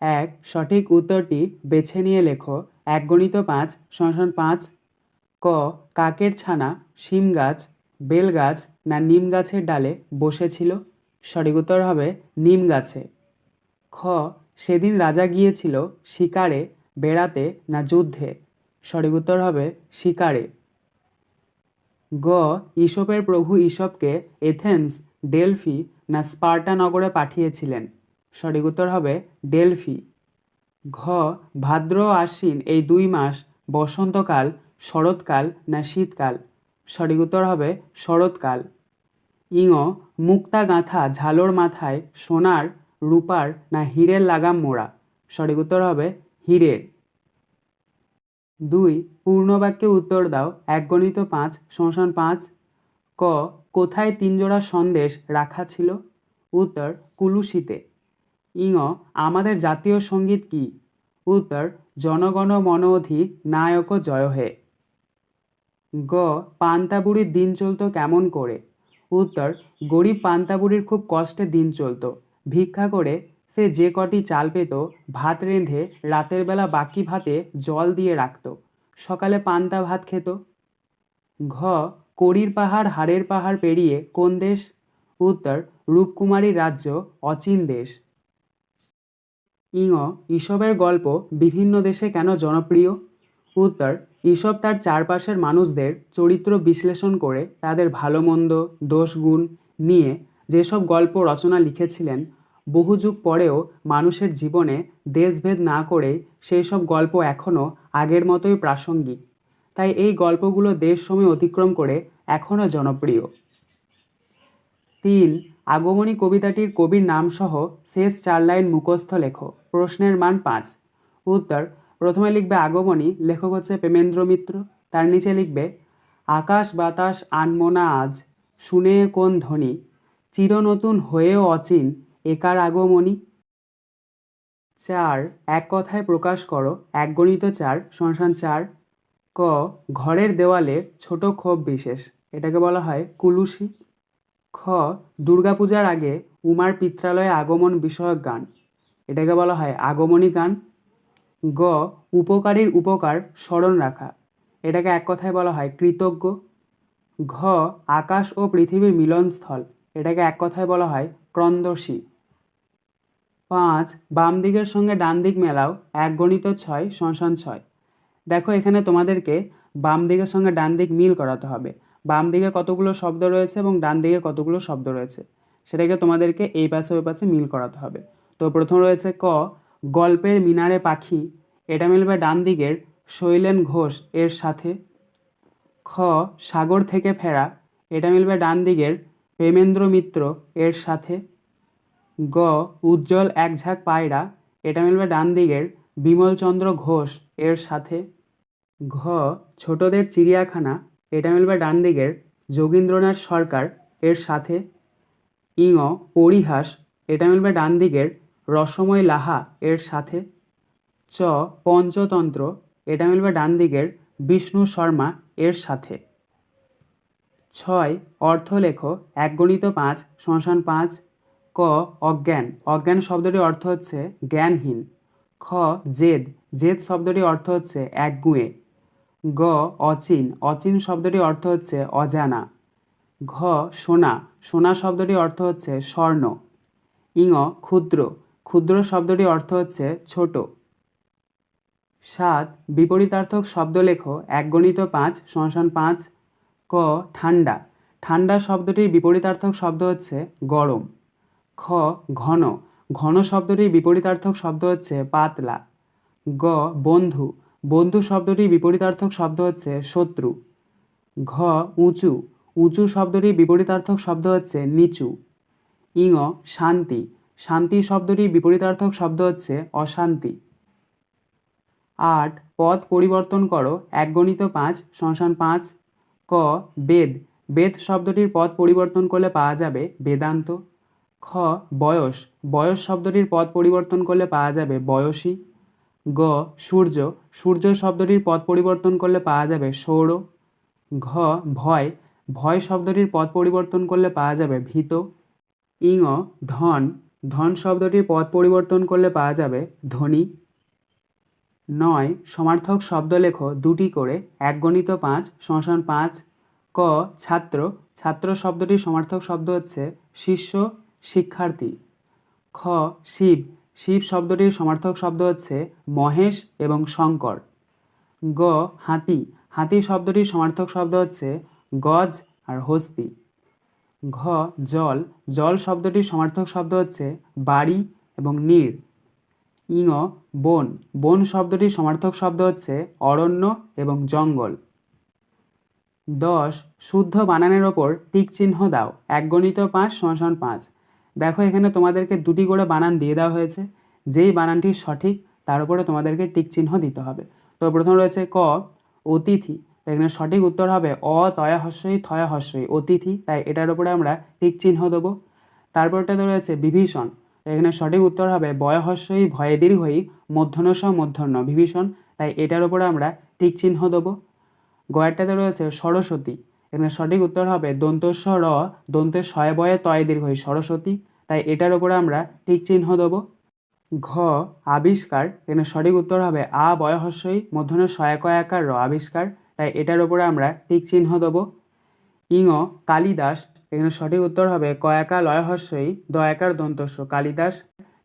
এক সঠিক উত্তরটি বেছে নিয়ে লেখো। এক গণিত পাঁচ, সমান পাঁচ। ক, কাকের ছানা, শিম গাছ, বেল গাছ না নিম গাছের ডালে বসেছিল? সঠিক উত্তর হবে নিম গাছে। খ, সেদিন রাজা গিয়েছিল শিকারে, বেড়াতে না যুদ্ধে? সঠিক উত্তর হবে শিকারে। গ ঈশপের প্রভু ঈশপকে এথেন্স, ডেলফি না স্পার্টা নগরে পাঠিয়েছিলেন? সঠিক উত্তর হবে ডেলফি। ঘ, ভাদ্র আশ্বিন এই দুই মাস বসন্তকাল, শরৎকাল না শীতকাল? সঠিক উত্তর হবে শরৎকাল। ইঙ, মুক্তা গাঁথা ঝালোর মাথায় সোনার, রূপার না হীরের লাগাম মোড়া? সঠিক উত্তর হবে হীরের। দুই, পূর্ণবাক্যে উত্তর দাও এক গণিত পাঁচ সমান পাঁচ। ক, কোথায় তিনজোড়া সন্দেশ রাখা ছিল? উত্তর কুলুসিতে ইঙ, আমাদের জাতীয় সংগীত কি? উত্তর, জনগণ মন অধি নায়ক জয় হে। গ, পান্তাবুড়ির দিন চলতো কেমন করে? উত্তর, গরিব পান্তাবুড়ির খুব কষ্টে দিন চলতো। ভিক্ষা করে সে যে কটি চাল পেত, ভাত রেঁধে রাতের বেলা বাকি ভাতে জল দিয়ে রাখত। সকালে পান্তা ভাত খেত। ঘ কড়ির পাহাড় হাড়ের পাহাড় পেরিয়ে কোন দেশ? উত্তর, রূপকুমারী রাজ্য, অচিন দেশ। ইঙ ঈশপের গল্প বিভিন্ন দেশে কেন জনপ্রিয়? উত্তর ঈশপ তার চারপাশের মানুষদের চরিত্র বিশ্লেষণ করে তাদের ভালো মন্দ দোষগুণ নিয়ে যেসব গল্প রচনা লিখেছিলেন, বহু যুগ পরেও মানুষের জীবনে দেশভেদ না করে সেই সব গল্প এখনও আগের মতোই প্রাসঙ্গিক। তাই এই গল্পগুলো দেশ সময় অতিক্রম করে এখনও জনপ্রিয়। তিন, আগমনী কবিতাটির কবির নামসহ শেষ চার লাইন মুখস্থ লেখো। প্রশ্নের মান পাঁচ। উত্তর, প্রথমে লিখবে আগমনী, লেখক হচ্ছে প্রেমেন্দ্র মিত্র, তার নিচে লিখবে, আকাশ বাতাস আনমোনা আজ, শুনে কোন ধ্বনি চির নতুন হয়েও অচিন একার আগমনী? চার, এক কথায় প্রকাশ করো, এক গণিত চার সংসান চার। ক, ঘরের দেওয়ালে ছোট ক্ষোভ বিশেষ, এটাকে বলা হয় কুলুসি খ, দুর্গাপূজার আগে উমার পিত্রালয়ে আগমন বিষয়ক গান। এটাকে বলা হয় আগমনী গান। গ, উপকারীর উপকার স্মরণ রাখা। এটাকে এক কথায় বলা হয় কৃতজ্ঞ। ঘ, আকাশ ও পৃথিবীর মিলনস্থল। এটাকে এক কথায় বলা হয় ক্রন্দসী পাঁচ বাম দিকের সঙ্গে ডান দিক মেলাও এক গণিত ছয় সংসান ছয়। দেখো এখানে তোমাদেরকে বাম দিকের সঙ্গে ডান দিক মিল করাতে হবে। বাম দিকে কতগুলো শব্দ রয়েছে এবং ডান দিকে কতগুলো শব্দ রয়েছে। সেটাকে তোমাদেরকে এই পাশে ওই পাশে মিল করাতে হবে। তো প্রথম রয়েছে ক, গল্পের মিনারে পাখি। এটা মিলবে ডান দিকের শৈলেন ঘোষ এর সাথে। খ, সাগর থেকে ফেরা। এটা মিলবে ডান দিকের প্রেমেন্দ্র মিত্র এর সাথে। গ, উজ্জ্বল এক ঝাঁক পায়রা। এটা মিলবে ডান দিকের বিমলচন্দ্র ঘোষ এর সাথে। ঘ, ছোটদের চিড়িয়াখানা। এটা মিলবে ডান দিকের যোগীন্দ্রনাথ সরকার এর সাথে। ইঙ, পরিহাস। এটা মিলবে ডান দিকের রসময় লাহা এর সাথে, চ, পঞ্চতন্ত্র এটা মিলবে ডান দিকের বিষ্ণু শর্মা এর সাথে। ছয় অর্থ লেখো এক গণিত পাঁচ, শ্মশান পাঁচ, ক, অজ্ঞান। অজ্ঞান শব্দটির অর্থ হচ্ছে জ্ঞানহীন। খ, জেদ। জেদ শব্দটির অর্থ হচ্ছে একগুঁয়ে। গ, অচিন। অচিন শব্দটির অর্থ হচ্ছে অজানা। ঘ, সোনা। সোনা শব্দটির অর্থ হচ্ছে স্বর্ণ। ইঙ, ক্ষুদ্র। ক্ষুদ্র শব্দটির অর্থ হচ্ছে ছোট। সাত, বিপরীতার্থক শব্দ লেখো এক গণিত পাঁচ সংসান পাঁচ, ক, ঠান্ডা। ঠান্ডা শব্দটির বিপরীতার্থক শব্দ হচ্ছে গরম। খ, ঘন। ঘন শব্দটির বিপরীতার্থক শব্দ হচ্ছে পাতলা। গ, বন্ধু। বন্ধু শব্দটির বিপরীতার্থক শব্দ হচ্ছে শত্রু। ঘ, উঁচু। উঁচু শব্দটির বিপরীতার্থক শব্দ হচ্ছে নিচু। ইঙ, শান্তি। শান্তি শব্দটির বিপরীতার্থক শব্দ হচ্ছে অশান্তি। আট, পদ পরিবর্তন করো এক গণিত পাঁচ শশান পাঁচ, ক, বেদ। বেদ শব্দটির পদ পরিবর্তন করলে পাওয়া যাবে বেদান্ত। খ, বয়স। বয়স শব্দটির পদ পরিবর্তন করলে পাওয়া যাবে বয়সী। গ, সূর্য। সূর্য শব্দটির পদ পরিবর্তন করলে পাওয়া যাবে সৌর। ঘ, ভয়। ভয় শব্দটির পদ পরিবর্তন করলে পাওয়া যাবে ভীত। ইঙ, ধন। ধন শব্দটির পদ পরিবর্তন করলে পাওয়া যাবে ধনী। নয়, সমার্থক শব্দ লেখো দুটি করে, এক গণিত পাঁচ শশান পাঁচ, ক, ছাত্র। ছাত্র শব্দটির সমার্থক শব্দ হচ্ছে শিষ্য, শিক্ষার্থী। খ, শিব। শিব শব্দটির সমার্থক শব্দ হচ্ছে মহেশ এবং শঙ্কর। গ, হাতি। হাতি শব্দটির সমার্থক শব্দ হচ্ছে গজ আর হস্তি। ঘ, জল। জল শব্দটির সমার্থক শব্দ হচ্ছে বাড়ি এবং নীড়। ইঙ, বন। বন শব্দটির সমার্থক শব্দ হচ্ছে অরণ্য এবং জঙ্গল। দশ, শুদ্ধ বানানের ওপর টিক চিহ্ন দাও। এক গণিত পাঁচ সমান পাঁচ। দেখো এখানে তোমাদেরকে দুটি করে বানান দিয়ে দেওয়া হয়েছে। যেই বানানটি সঠিক, তার উপরে তোমাদেরকে টিক চিহ্ন দিতে হবে। তো প্রথম রয়েছে ক, অতিথি। এখানে সঠিক উত্তর হবে অ তয়া হস্যই থয়া হস্যই অতিথি। তাই এটার উপরে আমরা টিক চিহ্ন দেবো। তারপরটাতে রয়েছে বিভীষণ। এখানে সঠিক উত্তর হবে বয় হস্যই ভয়ে দীর্ঘই মধ্যনস মধ্যন্ন বিভীষণ। তাই এটার উপরে আমরা ঠিক চিহ্ন দেবো। গয়ারটাতে রয়েছে সরস্বতী। এখানে সঠিক উত্তর হবে দন্তস্ব র দন্তের শয়ে বয়ে তয় দীর্ঘই সরস্বতী। তাই এটার উপরে আমরা টিক চিহ্ন দেবো। ঘ, আবিষ্কার। এখানে সঠিক উত্তর হবে আ বয়হস্যই মধ্যনের সয়াকয়াকার র, আবিষ্কার। তাই এটার উপরে আমরা টিক চিহ্ন দেবো। ইঙ, কালিদাস, এখানে সঠিক উত্তর হবে কয়াকা, লয়হস্যই, দয়াকার দন্তস্ব কালিদাস।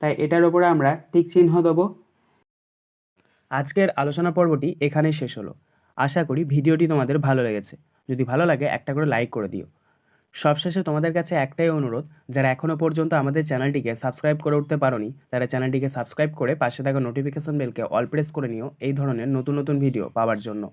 তাই এটার উপরে আমরা টিক চিহ্ন দেবো। আজকের আলোচনা পর্বটি এখানেই শেষ হলো। আশা করি ভিডিওটি তোমাদের ভালো লেগেছে। যদি ভালো লাগে একটা করে লাইক করে দিও। সবশেষে তোমাদের কাছে একটাই অনুরোধ, যারা এখনও পর্যন্ত আমাদের চ্যানেলটিকে সাবস্ক্রাইব করে উঠতে পারোনি, তারা চ্যানেলটিকে সাবস্ক্রাইব করে পাশে থাকা নোটিফিকেশন বেলকে অল প্রেস করে নিও, এই ধরনের নতুন নতুন ভিডিও পাওয়ার জন্য।